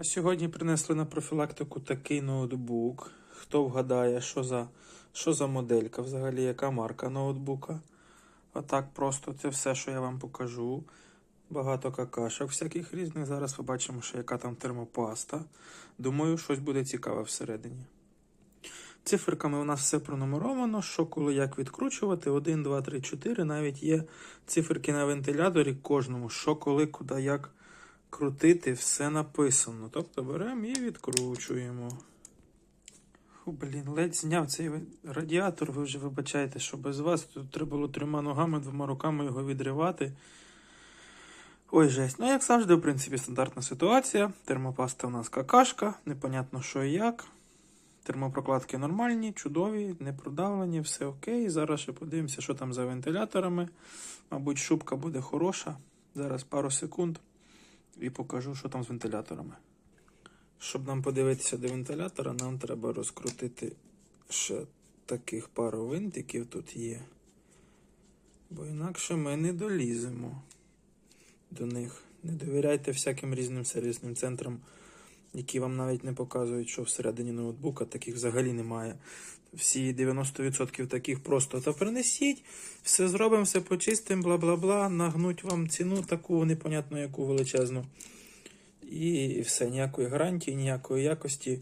А сьогодні принесли на профілактику такий ноутбук. Хто вгадає, що за, що за моделька, взагалі, яка марка ноутбука. Отак просто це все, що я вам покажу. Багато какашок всяких різних. Зараз побачимо, що яка там термопаста. Думаю, щось буде цікаве всередині. Циферками у нас все пронумеровано, що коли як відкручувати. 1, 2, 3, 4. Навіть є циферки на вентиляторі кожному, що коли, куди, як крутити, все написано. Тобто беремо і відкручуємо. Фу, блін, ледь зняв цей радіатор, ви вже вибачаєте, що без вас тут треба було трьома ногами, двома руками його відривати. Ой, жесть. Ну, як завжди, в принципі, стандартна ситуація. Термопаста у нас какашка, непонятно що і як. Термопрокладки нормальні, чудові, не продавлені, все окей. Зараз ще подивимося, що там за вентиляторами. Мабуть, шубка буде хороша. Зараз пару секунд і покажу, що там з вентиляторами. Щоб нам подивитися до вентилятора, нам треба розкрутити ще таких пару винтиків тут є. Бо інакше ми не доліземо до них. Не довіряйте всяким різним сервісним центрам, які вам навіть не показують, що всередині ноутбука таких взагалі немає. Всі 90% таких просто та принесіть, все зробимо, все почистимо, бла бла бла, нагнуть вам ціну таку непонятну, яку величезну. І все, ніякої гарантії, ніякої якості.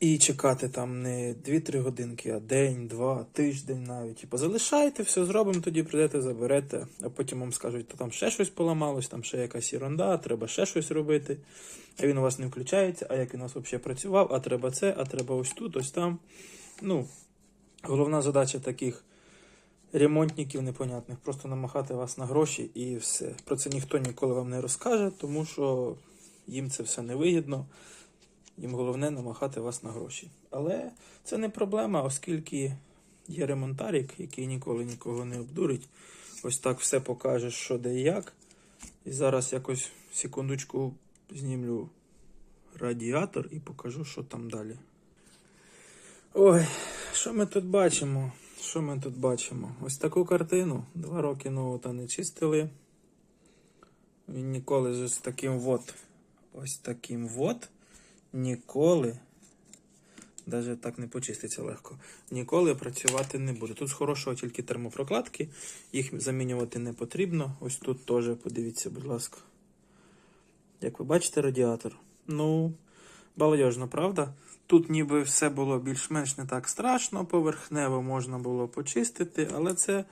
І чекати там не 2-3 годинки, а день, два, тиждень навіть. Типу, залишайте, все зробимо, тоді прийдете, заберете, а потім вам скажуть, то там ще щось поламалось, там ще якась ерунда, треба ще щось робити. А він у вас не включається, а як він у вас взагалі працював, а треба це, а треба ось тут, ось там. Ну, головна задача таких ремонтників непонятних просто намахати вас на гроші і все. Про це ніхто ніколи вам не розкаже, тому що їм це все не вигідно. Їм головне намахати вас на гроші. Але це не проблема, оскільки є ремонтарік, який ніколи нікого не обдурить. Ось так все покаже, що де і як. І зараз якось секундочку знімлю радіатор і покажу, що там далі. Ой, що ми тут бачимо? Що ми тут бачимо? Ось таку картину. Два роки ноута не чистили. Він ніколи з ось таким вот. Ось таким вот. Ніколи. Даже так не почиститься легко. Ніколи працювати не буде. Тут з хорошого тільки термопрокладки. Їх замінювати не потрібно. Ось тут теж подивіться, будь ласка. Як ви бачите, радіатор. Ну, баладежно, правда? Тут ніби все було більш-менш не так страшно, поверхнево можна було почистити, але це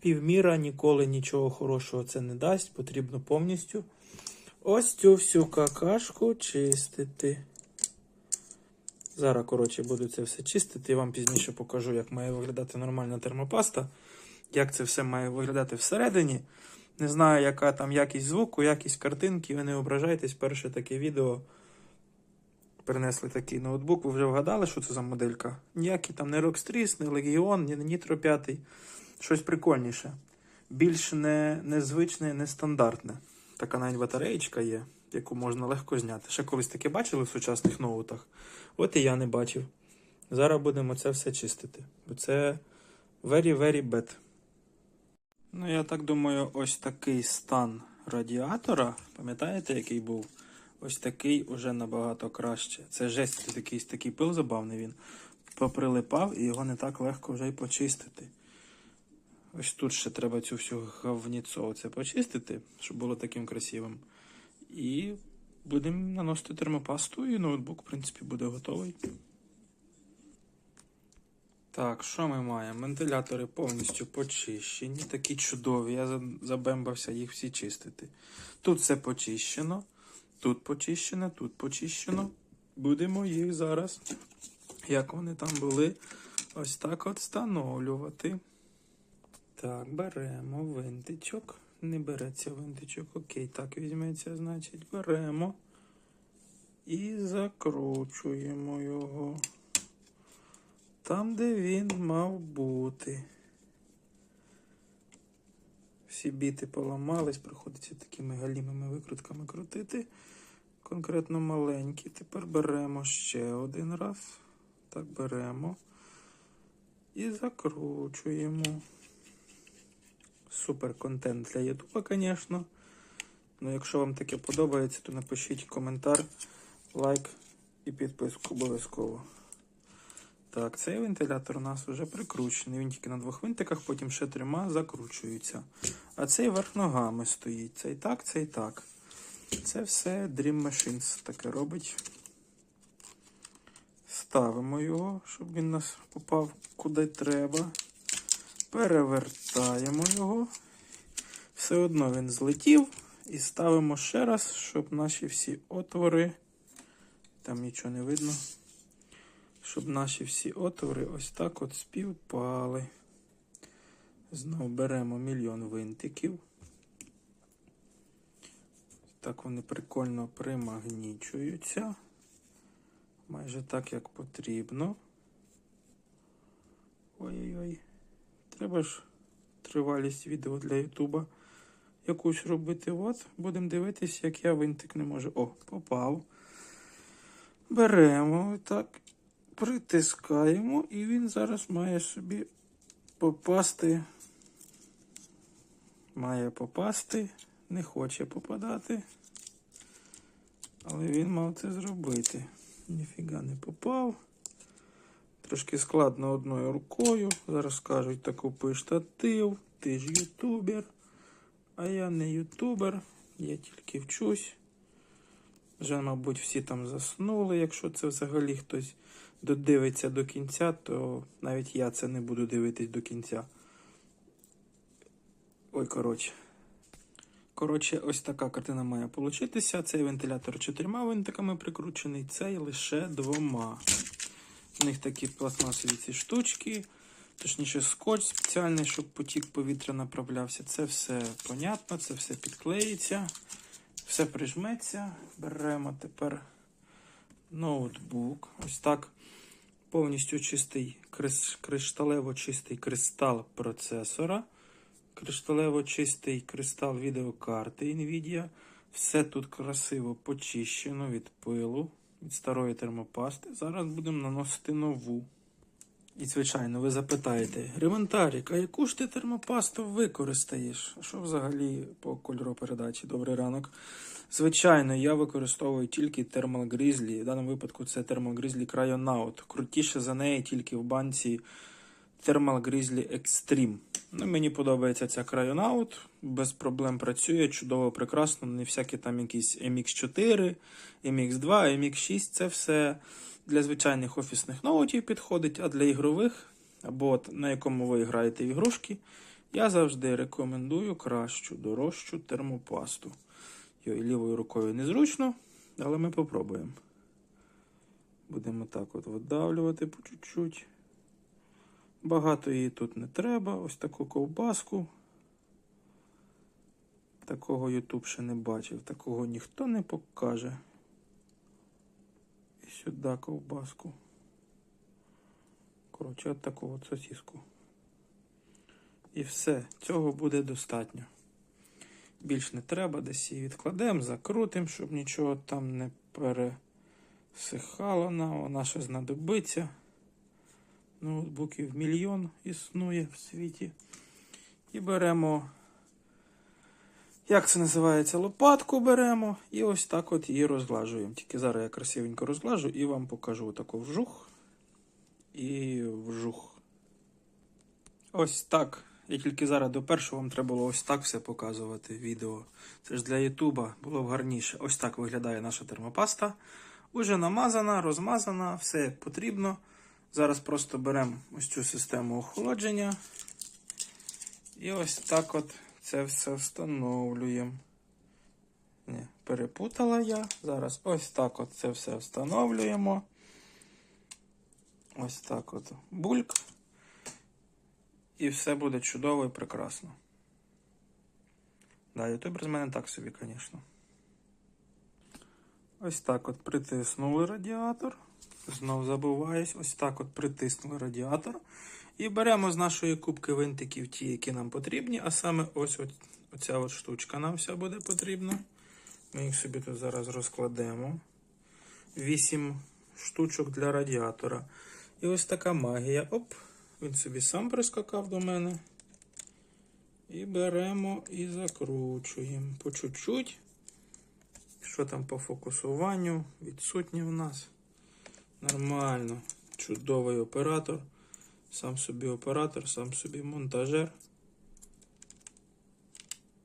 півміра, ніколи нічого хорошого це не дасть. Потрібно повністю ось цю всю какашку чистити. Зараз, коротше, буду це все чистити. Я вам пізніше покажу, як має виглядати нормальна термопаста, як це все має виглядати всередині. Не знаю, яка там якість звуку, якість картинки. Ви не ображайтесь, перше таке відео. Принесли такий ноутбук, ви вже вгадали, що це за моделька? Ніякий там не Rockstrix, не Legion, не Nitro 5. Щось прикольніше. Більш не, незвичне, нестандартне. Така навіть батареєчка є, яку можна легко зняти. Ще колись таке бачили в сучасних ноутах. От і я не бачив. Зараз будемо це все чистити. Бо це very, very bad. Ну, я так думаю, ось такий стан радіатора. Пам'ятаєте, який був? Ось такий уже набагато краще. Це жесть, тут якийсь такий пил забавний він. Поприлипав і його не так легко вже й почистити. Ось тут ще треба цю всю говніцо оце почистити, щоб було таким красивим. І будемо наносити термопасту, і ноутбук, в принципі, буде готовий. Так, що ми маємо? Вентилятори повністю почищені, такі чудові. Я за- забембався їх всі чистити. Тут все почищено, тут почищено, тут почищено. Будемо їх зараз, як вони там були, ось так от встановлювати. Так, беремо винтичок. Не береться винтичок. Окей, так візьметься, значить, беремо і закручуємо його там, де він мав бути. Всі біти поламались, приходиться такими галімими викрутками крутити. Конкретно маленькі. Тепер беремо ще один раз. Так, беремо і закручуємо. Супер контент для Ютуба, звісно. Ну, якщо вам таке подобається, то напишіть коментар, лайк і підписку обов'язково. Так, цей вентилятор у нас вже прикручений. Він тільки на двох винтиках, потім ще трьома закручується. А цей верх ногами стоїть. Цей так, цей так. Це все Dream Machines таке робить. Ставимо його, щоб він нас попав куди треба. Перевертаємо його. Все одно він злетів. І ставимо ще раз, щоб наші всі отвори. Там нічого не видно. Щоб наші всі отвори ось так от співпали. Знову беремо мільйон винтиків. Так вони прикольно примагнічуються. Майже так, як потрібно. Треба ж тривалість відео для Ютуба якусь робити. От, будемо дивитись, як я винтик не можу. О, попав. Беремо так, притискаємо, і він зараз має собі попасти. Має попасти, не хоче попадати. Але він мав це зробити. Ніфіга не попав. Трошки складно одною рукою. Зараз кажуть, та купи штатив, ти ж ютубер. А я не ютубер, я тільки вчусь. Вже, мабуть, всі там заснули. Якщо це взагалі хтось додивиться до кінця, то навіть я це не буду дивитись до кінця. Ой, коротше. Коротше, ось така картина має получитися. Цей вентилятор чотирма винтиками прикручений, цей лише двома. У них такі пластмасові ці штучки, точніше скотч спеціальний, щоб потік повітря направлявся. Це все понятно, це все підклеїться, все прижметься. Беремо тепер ноутбук. Ось так повністю чистий кришталево чистий кристал процесора. Кришталево чистий кристал відеокарти Nvidia. Все тут красиво почищено від пилу, від старої термопасти. Зараз будемо наносити нову. І, звичайно, ви запитаєте, Ремонтарік, а яку ж ти термопасту використаєш? Що взагалі по кольору передачі? Добрий ранок. Звичайно, я використовую тільки Grizzly. В даному випадку це Grizzly Cryonaut. Крутіше за неї тільки в банці Grizzly Extreme. Ну, мені подобається ця Cryonaut, без проблем працює, чудово, прекрасно. Не всякі там якісь MX4, MX2, MX6 це все для звичайних офісних ноутів підходить, а для ігрових, або на якому ви граєте в ігрушки, я завжди рекомендую кращу, дорожчу термопасту. Йой, лівою рукою незручно, але ми попробуємо. Будемо так от видавлювати по чуть-чуть. Багато її тут не треба. Ось таку ковбаску. Такого Ютуб ще не бачив, такого ніхто не покаже. І сюди ковбаску. Коротше, от таку от сосиску. І все, цього буде достатньо. Більш не треба, десь її відкладемо, закрутимо, щоб нічого там не пересихало вона ще знадобиться. Ноутбуків мільйон існує в світі. І беремо, як це називається, лопатку беремо і ось так от її розглажуємо. Тільки зараз я красивенько розглажу і вам покажу таку вжух і вжух. Ось так. Я тільки зараз до першого вам треба було ось так все показувати відео. Це ж для Ютуба було б гарніше. Ось так виглядає наша термопаста. Уже намазана, розмазана, все як потрібно. Зараз просто беремо ось цю систему охолодження. І ось так от це все встановлюємо. Ні, перепутала я. Зараз ось так от це все встановлюємо. Ось так от бульк. І все буде чудово і прекрасно. Да, ютубер з мене так собі, звісно. Ось так от притиснули радіатор. Знов забуваюсь. Ось так от притиснули радіатор. І беремо з нашої кубки винтиків ті, які нам потрібні. А саме ось от, оця от штучка нам вся буде потрібна. Ми їх собі тут зараз розкладемо. Вісім штучок для радіатора. І ось така магія. Оп, він собі сам прискакав до мене. І беремо і закручуємо. По чуть-чуть. Що там по фокусуванню? Відсутнє в нас. Нормально. Чудовий оператор. Сам собі оператор, сам собі монтажер.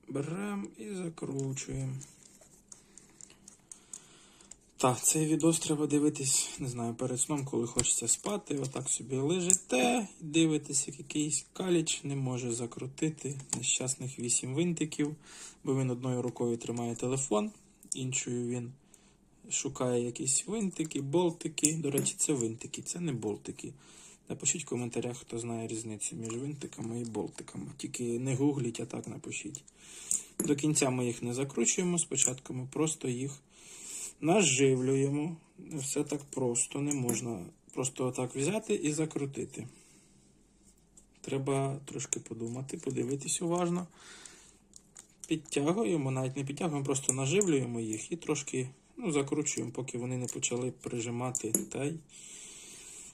Беремо і закручуємо. Так, цей відос треба дивитись, не знаю, перед сном, коли хочеться спати. Отак собі лежите дивитесь, як якийсь каліч не може закрутити нещасних 8 винтиків, бо він одною рукою тримає телефон, іншою він шукає якісь винтики, болтики. До речі, це винтики, це не болтики. Напишіть в коментарях, хто знає різницю між винтиками і болтиками. Тільки не гугліть, а так напишіть. До кінця ми їх не закручуємо, спочатку ми просто їх наживлюємо. Все так просто, не можна просто отак взяти і закрутити. Треба трошки подумати, подивитись уважно. Підтягуємо, навіть не підтягуємо, просто наживлюємо їх і трошки ну, закручуємо, поки вони не почали прижимати. Та й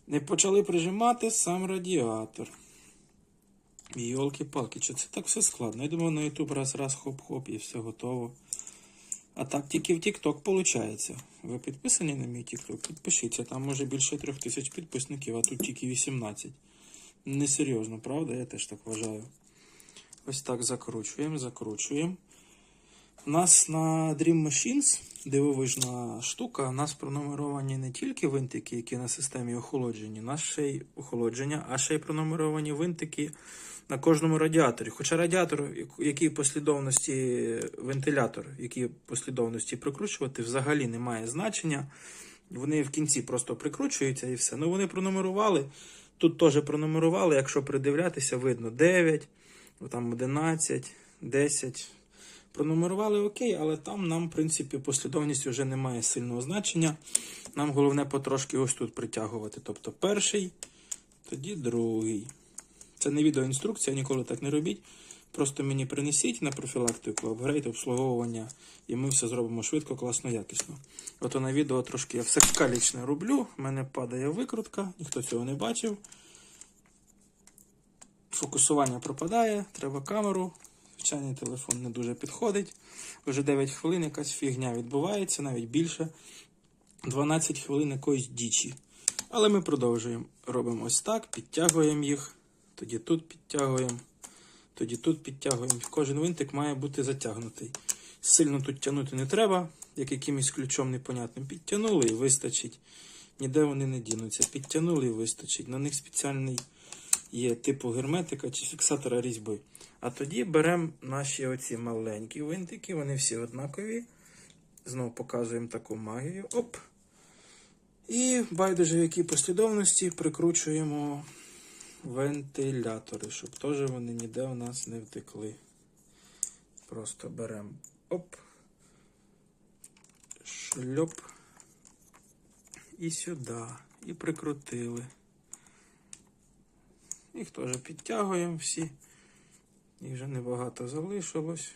не почали прижимати сам радіатор. Йолки-палки, чи це так все складно? Я думаю, на YouTube раз-раз хоп-хоп і все готово. А так тільки в TikTok виходить. Ви підписані на мій TikTok? Підпишіться, там може більше трьох тисяч підписників, а тут тільки 18. Несерйозно, правда? Я теж так вважаю. Ось так закручуємо, закручуємо. Нас на Dream Machines дивовижна штука. У нас пронумеровані не тільки винтики, які на системі охолоджені, у нас ще й охолодження, а ще й пронумеровані винтики на кожному радіаторі. Хоча радіатор, який послідовності вентилятор, які послідовності прикручувати, взагалі не має значення. Вони в кінці просто прикручуються і все. Ну вони пронумерували. Тут теж пронумерували, якщо придивлятися, видно 9, там 11, 10. Пронумерували окей, але там нам, в принципі, послідовність вже не має сильного значення. Нам головне потрошки ось тут притягувати. Тобто перший, тоді другий. Це не відеоінструкція, ніколи так не робіть. Просто мені принесіть на профілактику, апгрейд, обслуговування, і ми все зробимо швидко, класно, якісно. Ото на відео трошки я все калічне роблю, в мене падає викрутка, ніхто цього не бачив. Фокусування пропадає, треба камеру. Звичайний телефон не дуже підходить. Вже 9 хвилин якась фігня відбувається, навіть більше. 12 хвилин якоїсь дічі. Але ми продовжуємо. Робимо ось так, підтягуємо їх, тоді тут підтягуємо, тоді тут підтягуємо. Кожен винтик має бути затягнутий. Сильно тут тягнути не треба, як якимось ключом непонятним. Підтягнули і вистачить. Ніде вони не дінуться. Підтягнули і вистачить. На них спеціальний є типу герметика чи фіксатора різьби. А тоді беремо наші оці маленькі винтики, вони всі однакові. Знову показуємо таку магію. Оп. І байдуже в якій послідовності прикручуємо вентилятори, щоб теж вони ніде у нас не втекли. Просто беремо оп, шльоп і сюди. І прикрутили. Їх теж підтягуємо всі. Їх вже небагато залишилось.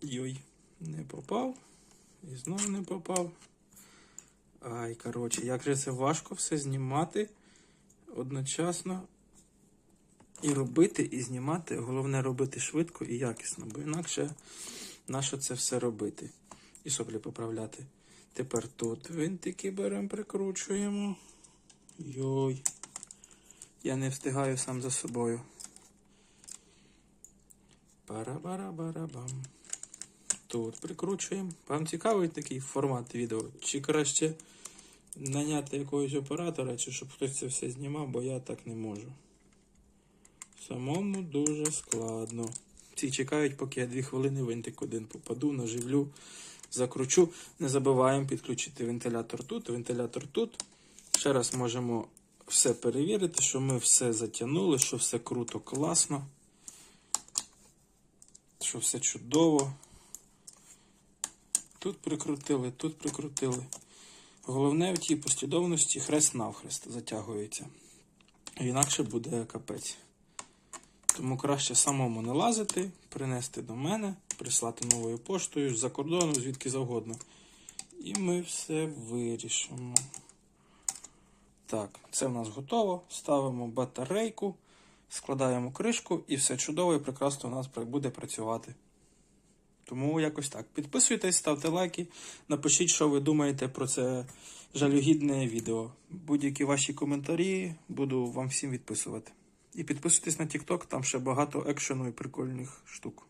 Йой, не попав. І знову не попав. Ай, коротше, як же це важко все знімати одночасно. І робити, і знімати. Головне робити швидко і якісно, бо інакше нащо це все робити? І соплі поправляти. Тепер тут винтики беремо, прикручуємо. Йой. Я не встигаю сам за собою. Пара-бара-бара-бам. Тут прикручуємо. Вам цікавий такий формат відео? Чи краще наняти якогось оператора, чи щоб хтось це все знімав, бо я так не можу. Самому дуже складно. Всі чекають, поки я 2 хвилини винтик один попаду, наживлю, закручу. Не забуваємо підключити вентилятор тут, вентилятор тут. Ще раз можемо все перевірити, що ми все затягнули, що все круто, класно. Що все чудово. Тут прикрутили, тут прикрутили. Головне в тій послідовності хрест-навхрест затягується. Інакше буде капець. Тому краще самому не лазити, принести до мене, прислати новою поштою з-за кордону, звідки завгодно. І ми все вирішимо. Так, це в нас готово. Ставимо батарейку, складаємо кришку і все чудово і прекрасно у нас буде працювати. Тому якось так. Підписуйтесь, ставте лайки, напишіть, що ви думаєте про це жалюгідне відео. Будь-які ваші коментарі буду вам всім відписувати. І підписуйтесь на TikTok, там ще багато екшену і прикольних штук.